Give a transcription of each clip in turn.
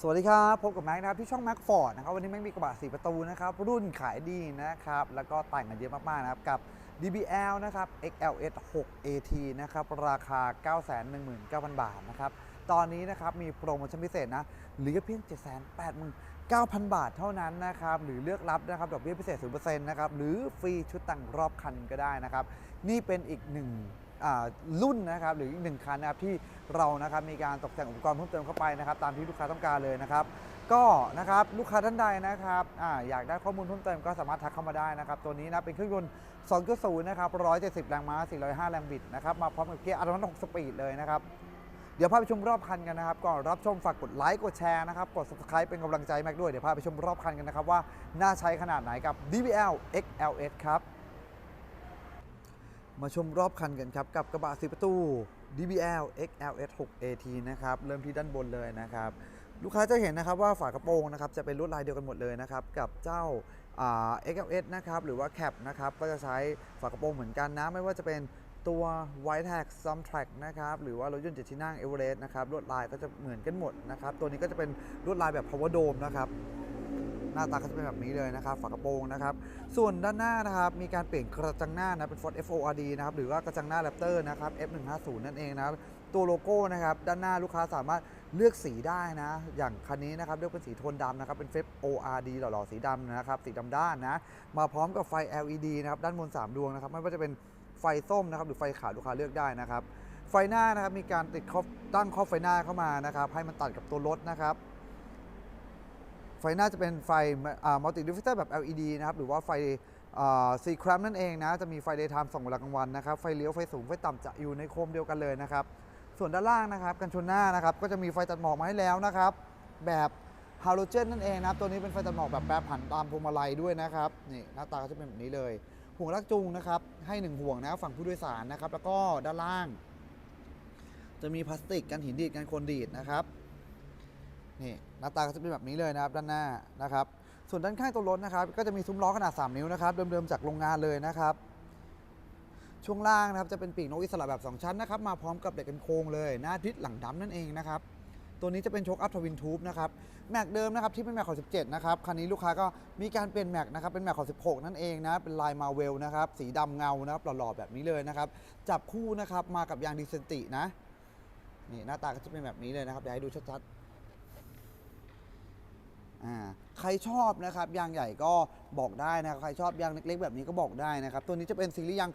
สวัสดีครับพบกับแม็กนะครับที่ช่องแม็กฟอร์ดนะครับวันนี้แม็กมีกระบะ4ประตูนะครับรุ่นขายดีนะครับแล้วก็แต่งกันเยอะมากๆนะครับกับ DBL นะครับ XLS 6 AT นะครับราคา 919,000 บาทนะครับตอนนี้นะครับมีโปรโมชั่นพิเศษนะเหลือเพียง 789,000 บาทเท่านั้นนะครับหรือเลือกรับนะครับดอกเบี้ยพิเศษ 0%นะครับหรือฟรีชุดแต่งรอบคันก็ได้นะครับนี่เป็นอีกหนึ่ง รุ่นนะครับหรืออีกหนึ่งคันนะครับที่เรานะครับมีการตกแต่งอุปกรณ์เพิ่มเติมเข้าไปนะครับตามที่ลูกค้าต้องการเลยนะครับ ก็นะครับลูกค้าท่านใดนะครับออยากได้ข้อมูลเพิ่มเติมก็สามารถทักเข้ามาได้นะครับตัวนี้นะเป็นเครื่องยนต์2.0นะครับ170 แรงม้า 405 แรงบิดนะครับมาพร้อมกับเกียร์อัตโนมัติ6สปีดเลยนะครับเดี๋ยวพาไปชมรอบคันกันนะครับ ก่อนรับชมฝากกดไลค์กดแชร์นะครับกด subscribe เป็นกำลังใจแม็กด้วย เดี๋ยวพาไปชมรอบคันกันนะครับว่าน่าใช้ขนาดไหนกับ DBL XLS ครับ มาชมรอบคันกันครับ กับกระบะสีประตู DBL XLS 6 AT นะครับ เริ่มที่ด้านบนเลยนะครับ ลูกค้าจะเห็นนะครับว่าฝากระโปรงนะครับจะเป็นลวดลายเดียวกันหมดเลยนะครับ กับเจ้า XLS นะครับ หรือว่า Cap นะครับ ก็จะใช้ฝากระโปรงเหมือนกันนะ ไม่ว่าจะเป็นตัว White Tag s u m Track นะครับ หรือว่ารถยนต์เจ็ดที่นั่ง Everest นะครับลวดลายก็จะเหมือนกันหมดนะครับ ตัวนี้ก็จะเป็นลวดลายแบบ Power Dome นะครับ หน้าตาก็จะเป็นแบบนี้เลยนะครับฝากระโปรงนะครับส่วนด้านหน้านะครับมีการเปลี่ยนกระจังหน้านะเป็น Ford FORD นะครับหรือว่ากระจังหน้า Raptor นะครับ F150 นั่นเองนะครับตัวโลโก้นะครับด้านหน้าลูกค้าสามารถเลือกสีได้นะ อย่างคันนี้นะครับเลือกเป็นสีโทนดำนะครับ เป็น f ORD หล่อๆ สีดำนะครับ สีดำด้านนะ มาพร้อมกับไฟ LED นะครับ ด้านบน 3 ดวงนะครับ ไม่ว่าจะเป็นไฟส้มนะครับ หรือไฟขาวลูกค้าเลือกได้นะครับ ไฟหน้านะครับ มีการติดตั้งครอบไฟหน้าเข้ามานะครับ ให้มันตัดกับตัวรถนะครับ ไฟหน้าจะเป็นไฟมัลติดิฟิเตอร์แบบ LED นะครับหรือว่าไฟซีครัมนั่นเองนะ จะมีไฟ daytime ส่องเวลากลางวันนะครับ ไฟเลี้ยว ไฟสูง ไฟต่ำจะอยู่ในโคมเดียวกันเลยนะครับ ส่วนด้านล่างนะครับ กันชนหน้านะครับ ก็จะมีไฟตัดหมอกมาให้แล้วนะครับ แบบฮาโลเจนนั่นเองนะครับ ตัวนี้เป็นไฟตัดหมอกแบบแปรผันตามพวงมาลัยด้วยนะครับ นี่หน้าตาก็จะเป็นแบบนี้เลย ห่วงลากจูงนะครับ ให้หนึ่งห่วงนะ ฝั่งผู้โดยสารนะครับ แล้วก็ด้านล่าง จะมีพลาสติกกันหินดีดกันโคลนดีดนะครับ นี่หน้าตาก็จะเป็นแบบนี้เลยนะครับด้านหน้านะครับ ส่วนด้านข้างตัวรถนะครับ ก็จะมีซุ้มล้อขนาด 3 นิ้วนะครับ เดิมๆจากโรงงานเลยนะครับ ช่วงล่างนะครับจะเป็นปีกนกอิสระแบบ 2 ชั้นนะครับ มาพร้อมกับเหล็กกันโค้งเลย หน้าทิศหลังดำนั่นเองนะครับ ตัวนี้จะเป็นโชคอัพทวินทูบนะครับ แม็กเดิมนะครับที่เป็นแม็กของ 17 นะครับ คันนี้ลูกค้าก็มีการเปลี่ยนแม็กนะครับ เป็นแม็กของ 16 นั่นเองนะ เป็นลายมาเวลนะครับ สีดำเงานะครับหล่อๆแบบนี้เลยนะครับ จับคู่นะครับมากับยางดีเซนตินะ นี่หน้าตาก็จะเป็นแบบนี้เลยนะครับเดี๋ยวให้ดูชัดๆ อ่าใครชอบนะครับยางใหญ่ก็บอกได้นะครับใครชอบยางเล็กๆ แบบนี้ก็บอกได้นะครับ ตัวนี้จะเป็นซีรีส์ยาง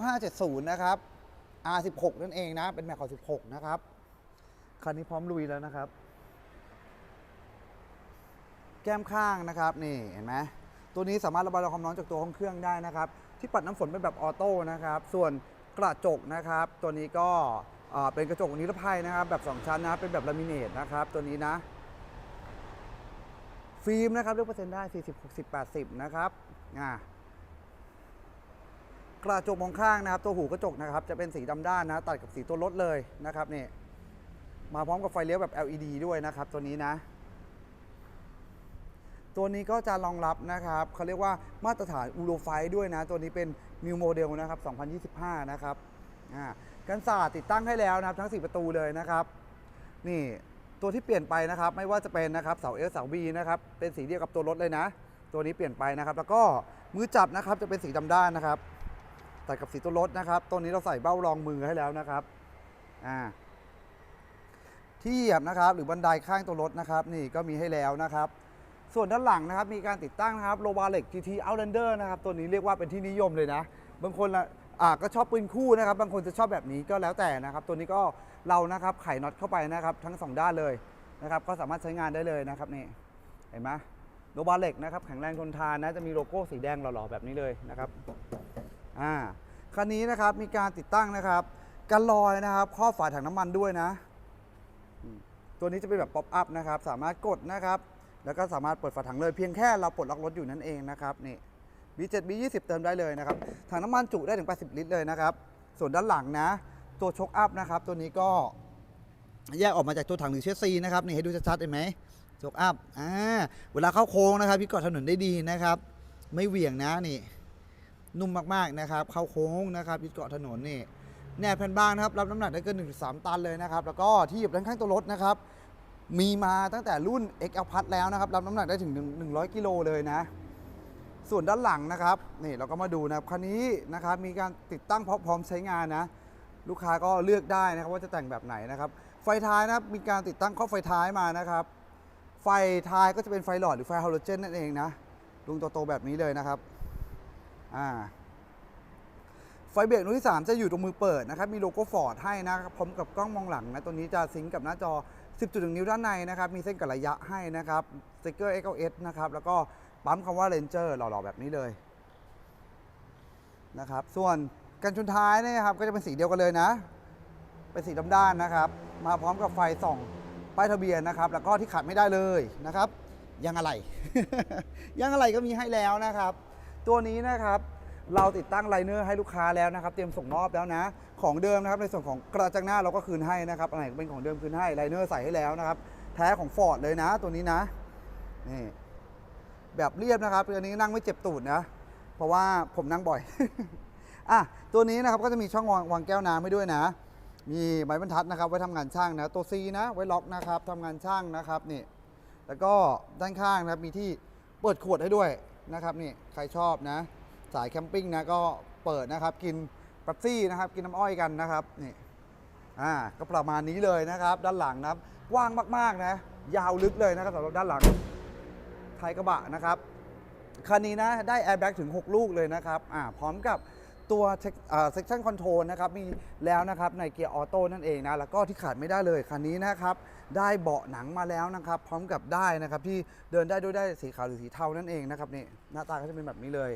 26570 นะครับ R16 นั่นเองนะ เป็นแม็กของ16 นะครับ คันนี้พร้อมลุยแล้วนะครับ แก้มข้างนะครับ นี่เห็นไหมตัวนี้สามารถระบายความร้อนจากตัวของเครื่องได้นะครับ ที่ปัดน้ำฝนเป็นแบบออโต้นะครับ ส่วนกระจกนะครับ ตัวนี้ก็เป็นกระจกนิรภัยนะครับ แบบ 2 ชั้นนะเป็นแบบลามิเนตนะครับ ตัวนี้นะ ฟิล์มนะครับเลือกเปอร์เซ็นต์ได้ 40 60 80 นะครับอ่ากระจกมองข้างนะครับ ตัวหูกระจกนะครับ จะเป็นสีดำด้านนะ ตัดกับสีตัวรถเลยนะครับนี่มาพร้อมกับไฟเลี้ยวแบบ LED ด้วยนะครับ ตัวนี้นะ ตัวนี้ก็จะรองรับนะครับเขาเรียกว่ามาตรฐานอูโรไฟด้วยนะ ตัวนี้เป็น New Model นะครับ 2025 นะครับกันศาสติดตั้งให้แล้วนะครับ ทั้ง 4 ประตูเลยนะครับ นี่ ตัวที่เปลี่ยนไปนะครับ ไม่ว่าจะเป็นนะครับเสาเอลเสาบีนะครับเป็นสีเดียวกับตัวรถเลยนะ ตัวนี้เปลี่ยนไปนะครับ แล้วก็มือจับนะครับจะเป็นสีดำด้านนะครับตัดกับสีตัวรถนะครับตัวนี้เราใส่เบ้ารองมือให้แล้วนะครับอ่าที่เหยียบนะครับ หรือบันไดข้างตัวรถนะครับ นี่ก็มีให้แล้วนะครับ ส่วนด้านหลังนะครับ มีการติดตั้งนะครับโลบาเล็ก GT Outlander นะครับ ตัวนี้เรียกว่าเป็นที่นิยมเลยนะ บางคนละ อ่าก็ชอบปืนคู่นะครับ บางคนจะชอบแบบนี้ก็แล้วแต่นะครับ ตัวนี้ก็เรานะครับไขน็อตเข้าไปนะครับ ทั้งสองด้านเลยนะครับ ก็สามารถใช้งานได้เลยนะครับนี่เห็นไหมโลบาเล็กนะครับแข็งแรงทนทานนะจะมีโลโก้สีแดงหล่อๆแบบนี้เลยนะครับอ่าคันนี้นะครับมีการติดตั้งนะครับกันลอยนะครับครอบฝาถังน้ำมันด้วยนะ ตัวนี้จะเป็นแบบป๊อปอัพนะครับ สามารถกดนะครับ แล้วก็สามารถเปิดฝาถังเลยเพียงแค่เราปลดล็อกรถอยู่นั่นเองนะครับนี่ B7 B20 เติมได้เลยนะครับถังน้ำมันจุได้ถึง 80 ลิตรเลยนะครับ ส่วนด้านหลังนะ ตัวชกอัพนะครับ ตัวนี้ก็แยกออกมาจากตัวถังหรือเชสซีนะครับ นี่ให้ดูชัดๆเห็นไหมชกอัพอ่าเวลาเข้าโค้งนะครับพี่เกาะถนนได้ดีนะครับ ไม่เหวี่ยงนะนี่ นุ่มมากๆนะครับ เข้าโค้งนะครับพี่เกาะถนนนี่แนบแผ่นบางนะครับรับน้ำหนักได้เกิน1-3 ตันเลยนะครับ แล้วก็ที่หยียบด้านข้างตัวรถนะครับ มีมาตั้งแต่รุ่น XL Plus แล้วนะครับ รับน้ำหนักได้ถึง 100 กิโลเลยนะ ส่วนด้านหลังนะครับนี่เราก็มาดูนะครับคันนี้นะครับมีการติดตั้งพร้อมใช้งานนะ ลูกค้าก็เลือกได้นะครับว่าจะแต่งแบบไหนนะครับ ไฟท้ายนะครับมีการติดตั้งข้อไฟท้ายมานะครับ ไฟท้ายก็จะเป็นไฟหลอดหรือไฟฮาโลเจนนั่นเองนะดวงโตๆแบบนี้เลยนะครับอ่าไฟเบรกรุ่นที่ 3 จะอยู่ตรงมือเปิดนะครับ มีโลโก้ฟอร์ดให้นะครับพร้อมกับกล้องมองหลังนะตัวนี้จะซิงก์กับหน้าจอ 10.1 นิ้วด้านในนะครับ มีเส้นกับระยะให้นะครับสติกเกอร์ XLS นะครับ แล้วก็ ปั๊มคำว่า Ranger หล่อๆแบบนี้เลยนะครับ ส่วนกันชนท้ายเนี่ยครับก็จะเป็นสีเดียวกันเลยนะ เป็นสีดำด้านนะครับ มาพร้อมกับไฟส่องป้ายทะเบียนนะครับ แล้วก็ที่ขาดไม่ได้เลยนะครับยางอะไรยางอะไรก็มีให้แล้วนะครับ ตัวนี้นะครับเราติดตั้งไลเนอร์ให้ลูกค้าแล้วนะครับ เตรียมส่งมอบแล้วนะ ของเดิมนะครับในส่วนของกระจังหน้าเราก็คืนให้นะครับอะไรเป็นของเดิมคืนให้ไลเนอร์ใส่ให้แล้วนะครับ แท้ของฟอร์ดเลยนะ ตัวนี้นะนี่ แบบเรียบนะครับตัวนี้นั่งไม่เจ็บตูดนะ เพราะว่าผมนั่งบ่อย อะตัวนี้นะครับก็จะมีช่องวางวางแก้วน้ำให้ด้วยนะ มีไม้บรรทัดนะครับไว้ทำงานช่างนะ ตัว C นะ ไว้ล็อกนะครับทำงานช่างนะครับนี่ แล้วก็ด้านข้างนะครับมีที่เปิดขวดให้ด้วยนะครับนี่ใครชอบนะ สายแคมปิ้งนะก็เปิดนะครับ กินเป๊ปซี่นะครับ กินน้ำอ้อยกันนะครับนี่อ่าก็ประมาณนี้เลยนะครับ ด้านหลังนะครับกว้างมากๆนะ ยาวลึกเลยนะครับสำหรับด้านหลัง ท้ายกระบะนะครับคันนี้นะได้แอร์แบ็กถึง 6 ลูกเลยนะครับอ่าพร้อมกับตัวเซ็กชันคอนโทรลนะครับมีแล้วนะครับในเกียร์ออโต้นั่นเองนะแล้วก็ที่ขาดไม่ได้เลยคันนี้นะครับได้เบาะหนังมาแล้วนะครับพร้อมกับได้นะครับที่เดินได้ด้วยได้สีขาวหรือสีเทานั่นเองนะครับนี่หน้าตาก็จะเป็นแบบนี้เลย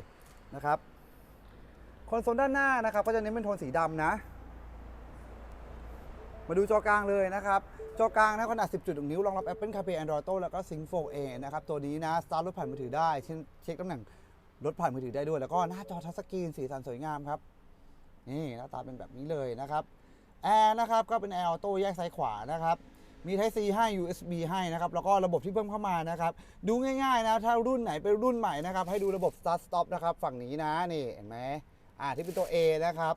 นะครับคอนโซลด้านหน้านะครับก็จะเน้นเป็นโทนสีดำนะ มาดูจอกลางเลยนะครับ จอกลางนะขนาด 10.1 นิ้วรองรับ Apple CarPlay Android Auto แล้วก็ Sync 4A นะครับ ตัวนี้นะสตาร์ทรถผ่านมือถือได้ เช่นเช็คตำแหน่งรถผ่านมือถือได้ด้วย แล้วก็หน้าจอทัชสกรีนสีสันสวยงามครับ นี่หน้าตาเป็นแบบนี้เลยนะครับแอร์นะครับก็เป็นแอร์ออโต้แยกซ้ายขวานะครับมี Type C ให้ USB ให้นะครับ แล้วก็ระบบที่เพิ่มเข้ามานะครับ ดูง่ายๆนะ ถ้ารุ่นไหนเป็นรุ่นใหม่นะครับ ให้ดูระบบ Start Stop นะครับ ฝั่งนี้นะ นี่ เห็นไหมอ่าที่เป็นตัว A นะครับ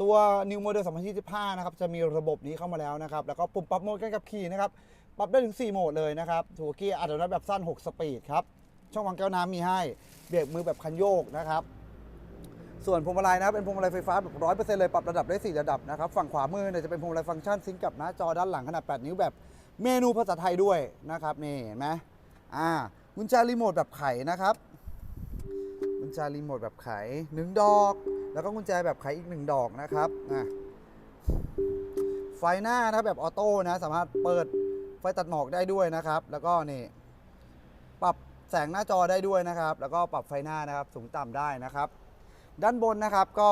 ตัว New Model 2025 นะครับ จะมีระบบนี้เข้ามาแล้วนะครับ แล้วก็ปุ่มปรับโหมดการขับขี่นะครับ ปรับได้ถึง 4 โหมดเลยนะครับถูกเกียร์อัตโนมัติแบบสั้น 6 สปีดครับ ช่องวางแก้วน้ำมีให้ เบรกมือแบบคันโยกนะครับ ส่วนพวงมาลัยนะครับ เป็นพวงมาลัยไฟฟ้าแบบ100%เลย ปรับระดับได้ 4 ระดับนะครับ ฝั่งขวามือเนี่ยจะเป็นพวงมาลัยฟังก์ชันซิงก์กับหน้าจอด้านหลังขนาด 8 นิ้วแบบเมนูภาษาไทยด้วยนะครับนี่เห็นไหมอ่ากุญแจรีโมทแบบไขนะครับกุญแจรีโมทแบบไขหนึ่งดอก แล้วก็กุญแจแบบไขอีกหนึ่งดอกนะครับอะไฟหน้านะครับแบบออโต้นะ สามารถเปิดไฟตัดหมอกได้ด้วยนะครับ แล้วก็นี่ ปรับแสงหน้าจอได้ด้วยนะครับ แล้วก็ปรับไฟหน้านะครับ สูงต่ำได้นะครับ ด้านบนนะครับก็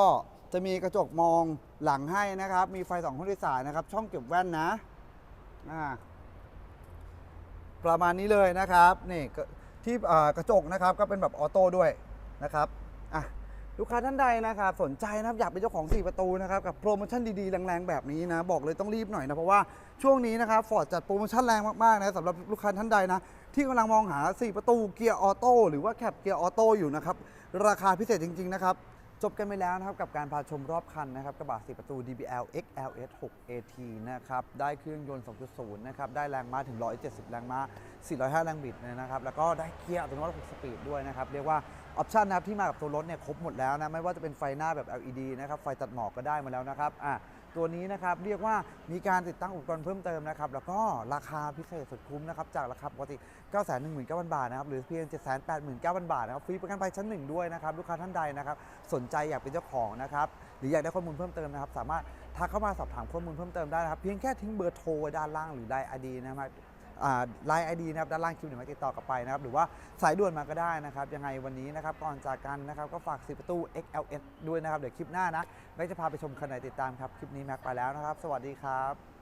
จะมีกระจกมองหลังให้นะครับ มีไฟสองห้องโดยสารนะครับ ช่องเก็บแว่นนะอ่าประมาณนี้เลยนะครับนี่ที่กระจกนะครับก็เป็นแบบออโต้ด้วยนะครับอะ ลูกค้าท่านใดนะครับสนใจนะครับอยากเป็นเจ้าของ 4 ประตูนะครับกับโปรโมชั่นดีๆ แรงๆ แบบนี้นะบอกเลยต้องรีบหน่อยนะเพราะว่าช่วงนี้นะครับฟอร์ดจัดโปรโมชั่นแรงมากๆนะสำหรับลูกค้าท่านใดนะที่กำลังมองหา 4 ประตูเกียร์ออโต้หรือว่าแคปเกียร์ออโต้อยู่นะครับราคาพิเศษจริงๆนะครับจบกันไปแล้วนะครับกับการพาชมรอบคันนะครับกระบะ4ประตู DBL XLS 6 AT นะครับได้เครื่องยนต์ 2.0 นะครับได้แรงม้าถึง 170 แรงม้า 405 แรงบิดนะครับแล้วก็ได้เกียร์อัตโนมัติ 6 สปีดด้วยนะครับเรียกว่า ออปชันนะครับที่มากับตัวรถเนี่ยครบหมดแล้วนะไม่ว่าจะเป็นไฟหน้าแบบ LED นะครับไฟตัดหมอกก็ได้มาแล้วนะครับอะตัวนี้นะครับเรียกว่ามีการติดตั้งอุปกรณ์เพิ่มเติมนะครับแล้วก็ราคาพิเศษสุดคุ้มนะครับจากราคาปกติ 919,000 บาทนะครับหรือเพียง 789,000 บาทนะครับฟรีประกันภัยชั้นหนึ่งด้วยนะครับลูกค้าท่านใดนะครับสนใจอยากเป็นเจ้าของนะครับหรืออยากได้ข้อมูลเพิ่มเติมนะครับสามารถทักเข้ามาสอบถามข้อมูลเพิ่มเติมได้นะครับเพียงแค่ทิ้งเบอร์โทรไว้ด้านล่างหรือไลน์ไอดีนะครับ ไลน์ไอดีนะครับด้านล่างคลิปหนึ่งมาติดต่อกลับไปนะครับหรือว่าสายด่วนมาก็ได้นะครับยังไงวันนี้นะครับก่อนจากกันนะครับก็ฝากสิประตู XLS ด้วยนะครับเดี๋ยวคลิปหน้านะแม็กจะพาไปชมคันไหนติดตามครับคลิปนี้แม็กไปแล้วนะครับ สวัสดีครับ